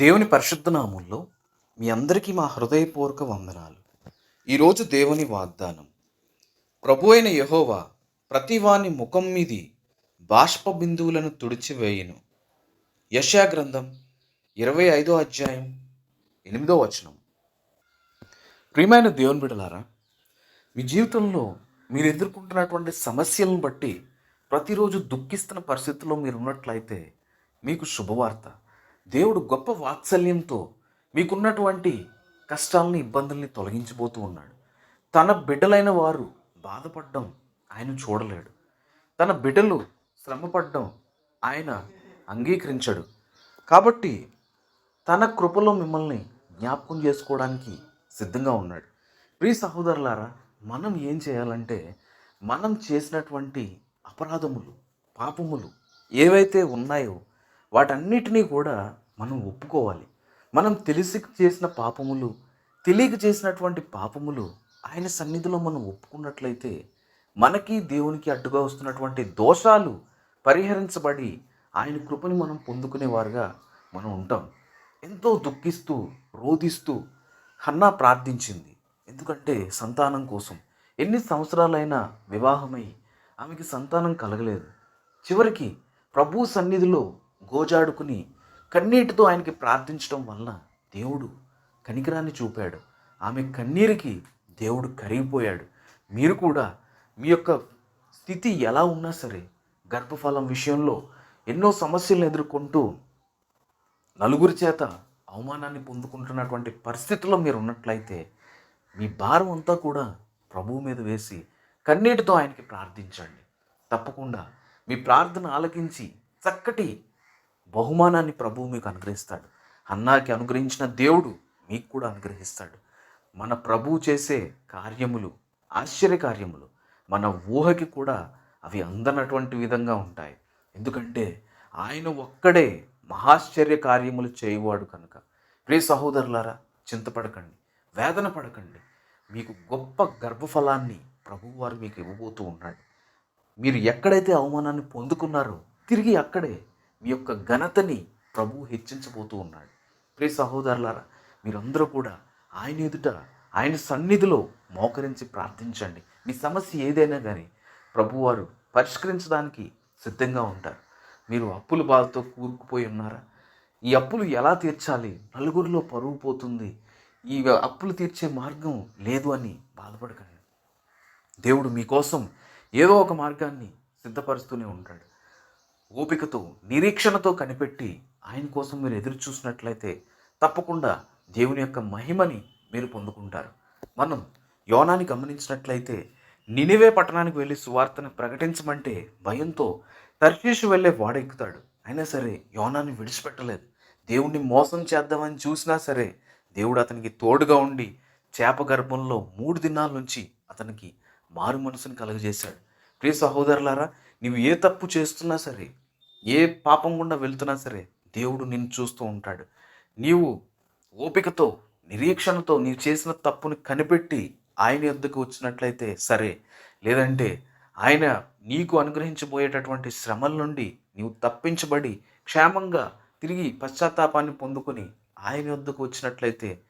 దేవుని పరిశుద్ధ నామంలో మీ అందరికీ మా హృదయపూర్వక వందనాలు. ఈరోజు దేవుని వాగ్దానం ప్రభు అయిన యహోవా ప్రతివాని ముఖం మీది బాష్ప బిందువులను తుడిచివేయును. యశా గ్రంథం ఇరవై ఐదో అధ్యాయం ఎనిమిదో వచనం. ప్రియమైన దేవుని బిడలారా మీ జీవితంలో మీరు ఎదుర్కొంటున్నటువంటి సమస్యలను బట్టి ప్రతిరోజు దుఃఖిస్తున్న పరిస్థితుల్లో మీరు ఉన్నట్లయితే మీకు శుభవార్త. దేవుడు గొప్ప వాత్సల్యంతో మీకున్నటువంటి కష్టాలని ఇబ్బందుల్ని తొలగించబోతూ ఉన్నాడు. తన బిడ్డలైన వారు బాధపడడం ఆయన చూడలేడు. తన బిడ్డలు శ్రమపడడం ఆయన అంగీకరించడు. కాబట్టి తన కృపలో మిమ్మల్ని జ్ఞాపకం చేసుకోవడానికి సిద్ధంగా ఉన్నాడు. ప్రియ సహోదరులారా మనం ఏం చేయాలంటే మనం చేసినటువంటి అపరాధములు పాపములు ఏవైతే ఉన్నాయో వాటన్నిటినీ కూడా మనం ఒప్పుకోవాలి. మనం తెలిసి చేసిన పాపములు తెలియక చేసినటువంటి పాపములు ఆయన సన్నిధిలో మనం ఒప్పుకున్నట్లయితే మనకి దేవునికి అడ్డుగా వస్తున్నటువంటి దోషాలు పరిహరించబడి ఆయన కృపని మనం పొందుకునేవారుగా మనం ఉంటాం. ఎంతో దుఃఖిస్తూ రోధిస్తూ హన్నా ప్రార్థించింది. ఎందుకంటే సంతానం కోసం. ఎన్ని సంవత్సరాలైనా వివాహమై ఆమెకి సంతానం కలగలేదు. చివరికి ప్రభు సన్నిధిలో గోజాడుకుని కన్నీటితో ఆయనకి ప్రార్థించడం వలన దేవుడు కనికరాన్ని చూపాడు. ఆమె కన్నీరికి దేవుడు కరిగిపోయాడు. మీరు కూడా మీ యొక్క స్థితి ఎలా ఉన్నా సరే గర్భఫలం విషయంలో ఎన్నో సమస్యలను ఎదుర్కొంటూ నలుగురి చేత అవమానాన్ని పొందుకుంటున్నటువంటి పరిస్థితుల్లో మీరు ఉన్నట్లయితే మీ భారం అంతా కూడా ప్రభువు మీద వేసి కన్నీటితో ఆయనకి ప్రార్థించండి. తప్పకుండా మీ ప్రార్థన ఆలకించి చక్కటి బహుమానాన్ని ప్రభువు మీకు అనుగ్రహిస్తాడు. అన్నాకి అనుగ్రహించిన దేవుడు మీకు కూడా అనుగ్రహిస్తాడు. మన ప్రభువు చేసే కార్యములు ఆశ్చర్య కార్యములు మన ఊహకి కూడా అవి అందనటువంటి విధంగా ఉంటాయి. ఎందుకంటే ఆయన ఒక్కడే మహాశ్చర్య కార్యములు చేయవాడు కనుక. ప్రియ సహోదరులారా చింతపడకండి వేదన పడకండి. మీకు గొప్ప గర్భఫలాన్ని ప్రభువారు మీకు ఇవ్వబోతూ ఉన్నాడు. మీరు ఎక్కడైతే అవమానాన్ని పొందుకున్నారో తిరిగి అక్కడే మీ యొక్క ఘనతని ప్రభు హెచ్చించబోతూ ఉన్నాడు. ప్రియ సహోదరులారా మీరందరూ కూడా ఆయన ఎదుట ఆయన సన్నిధిలో మోకరించి ప్రార్థించండి. మీ సమస్య ఏదైనా కానీ ప్రభువారు పరిష్కరించడానికి సిద్ధంగా ఉంటారు. మీరు అప్పుల బాధతో కూరుకుపోయి ఉన్నారా? ఈ అప్పులు ఎలా తీర్చాలి? నలుగురిలో పరువు పోతుంది. ఈ అప్పులు తీర్చే మార్గం లేదు అని బాధపడకండి. దేవుడు మీకోసం ఏదో ఒక మార్గాన్ని సిద్ధపరుస్తూనే ఉంటాడు. ఓపికతో నిరీక్షణతో కనిపెట్టి ఆయన కోసం మీరు ఎదురు చూసినట్లయితే తప్పకుండా దేవుని యొక్క మహిమని మీరు పొందుకుంటారు. మనం యోనాని గమనించినట్లయితే నినివే పట్టణానికి వెళ్ళి సువార్తను ప్రకటించమంటే భయంతో తర్షీషు వెళ్ళే వాడెక్కుతాడు. అయినా సరే యోనాన్ని విడిచిపెట్టలేదు. దేవుణ్ణి మోసం చేద్దామని చూసినా సరే దేవుడు అతనికి తోడుగా ఉండి చేప గర్భంలో మూడు దినాల నుంచి అతనికి మారు మనసుని కలుగజేశాడు. ప్రియ సహోదరులారా నీవు ఏ తప్పు చేస్తున్నా సరే ఏ పాపం గుండా వెళ్తున్నా సరే దేవుడు నిన్ను చూస్తూ ఉంటాడు. నీవు ఓపికతో నిరీక్షణతో నీవు చేసిన తప్పుని కనిపెట్టి ఆయన యొద్దకు వచ్చినట్లయితే సరే. లేదంటే ఆయన నీకు అనుగ్రహించబోయేటటువంటి శ్రమల నుండి నీవు తప్పించబడి క్షేమంగా తిరిగి పశ్చాత్తాపాన్ని పొందుకొని ఆయన వద్దకు వచ్చినట్లయితే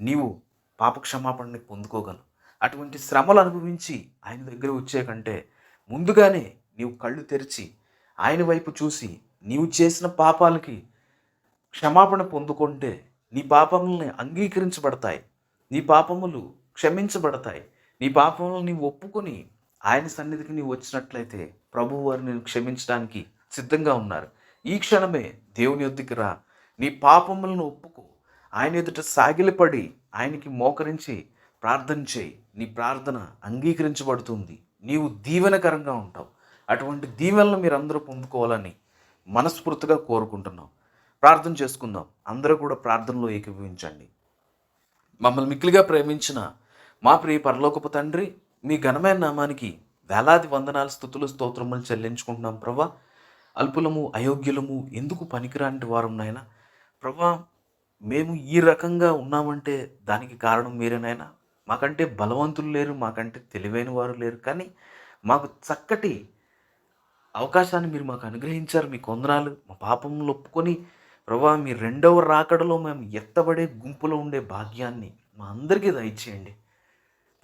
నీవు పాప క్షమాపణని పొందుకోగలవు. అటువంటి శ్రమలు అనుభవించి ఆయన దగ్గర వచ్చే కంటే ముందుగానే నీవు కళ్ళు తెరిచి ఆయన వైపు చూసి నీవు చేసిన పాపాలకి క్షమాపణ పొందుకుంటే నీ పాపములని అంగీకరించబడతాయి. నీ పాపములు క్షమించబడతాయి. నీ పాపములు నీవు ఒప్పుకొని ఆయన సన్నిధికి నీవు వచ్చినట్లయితే ప్రభువు వారు నేను క్షమించడానికి సిద్ధంగా ఉన్నారు. ఈ క్షణమే దేవుని యొద్దకు రా. నీ పాపములను ఒప్పుకో. ఆయన ఎదుట సాగిలపడి ఆయనకి మోకరించి ప్రార్థన చేయి. నీ ప్రార్థన అంగీకరించబడుతుంది. నీవు దీవెనకరంగా ఉంటావు. అటువంటి దీవెనలు మీరు అందరూ పొందుకోవాలని మనస్ఫూర్తిగా కోరుకుంటున్నాం. ప్రార్థన చేసుకుందాం. అందరూ కూడా ప్రార్థనలో ఏకీభవించండి. మమ్మల్ని మిక్కిలిగా ప్రేమించిన మా ప్రియ పరలోకపు తండ్రి మీ ఘనమైన నామానికి వేలాది వందనాలు స్థుతులు స్తోత్రములు చెల్లించుకుంటున్నాం ప్రభా. అల్పులము అయోగ్యులము ఎందుకు పనికిరాంటి వారం నాయన? ప్రభా మేము ఈ రకంగా ఉన్నామంటే దానికి కారణం మీరేనైనా మాకంటే బలవంతులు లేరు మాకంటే తెలివైన వారు లేరు. కానీ మాకు చక్కటి అవకాశాన్ని మీరు మాకు అనుగ్రహించారు మీ కొందనాలు మా పాపంలో ఒప్పుకొని ప్రభా మీ రెండవ రాకడలో మేము ఎత్తబడే గుంపులో ఉండే భాగ్యాన్ని మా అందరికీ దయచేయండి.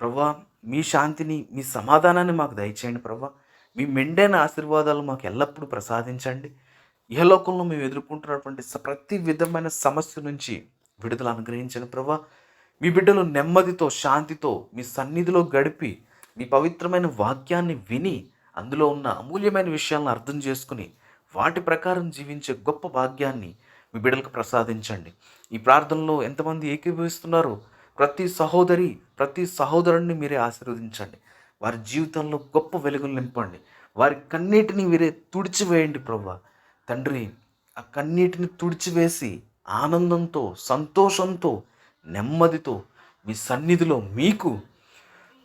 ప్రభా మీ శాంతిని మీ సమాధానాన్ని మాకు దయచేయండి ప్రభా. మీ మెండైన ఆశీర్వాదాలు మాకు ఎల్లప్పుడూ ప్రసాదించండి. లోకంలో మేము ఎదుర్కొంటున్నటువంటి ప్రతి విధమైన సమస్య నుంచి విడుదల అనుగ్రహించండి ప్రభా. మీ బిడ్డలు నెమ్మదితో శాంతితో మీ సన్నిధిలో గడిపి మీ పవిత్రమైన వాక్యాన్ని విని అందులో ఉన్న అమూల్యమైన విషయాలను అర్థం చేసుకుని వాటి ప్రకారం జీవించే గొప్ప భాగ్యాన్ని మీ బిడ్డలకు ప్రసాదించండి. ఈ ప్రార్థనలో ఎంతమంది ఏకీభవిస్తున్నారో ప్రతి సహోదరి ప్రతి సహోదరుణ్ణి మీరే ఆశీర్వదించండి. వారి జీవితంలో గొప్ప వెలుగులు నింపండి. వారి కన్నీటిని మీరే తుడిచివేయండి ప్రభా. తండ్రి ఆ కన్నీటిని తుడిచివేసి ఆనందంతో సంతోషంతో నెమ్మదితో మీ సన్నిధిలో మీకు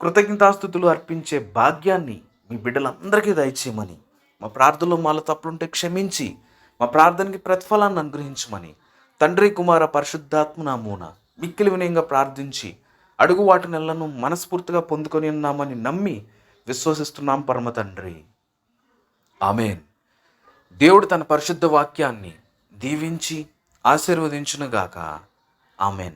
కృతజ్ఞతాస్థుతులు అర్పించే భాగ్యాన్ని మీ బిడ్డలందరికీ దయచేయమని. మా ప్రార్థనలో మాలో తప్పులుంటే క్షమించి మా ప్రార్థనకి ప్రతిఫలాన్ని అనుగ్రహించమని. తండ్రి కుమార పరిశుద్ధాత్మ నామూన మిక్కిలి వినయంగా ప్రార్థించి అడుగు వాటి నెలను మనస్ఫూర్తిగా పొందుకొని ఉన్నామని నమ్మి విశ్వసిస్తున్నాం పరమ తండ్రి. ఆమెన్. దేవుడు తన పరిశుద్ధ వాక్యాన్ని దీవించి ఆశీర్వదించునుగాక. ఆమెన్.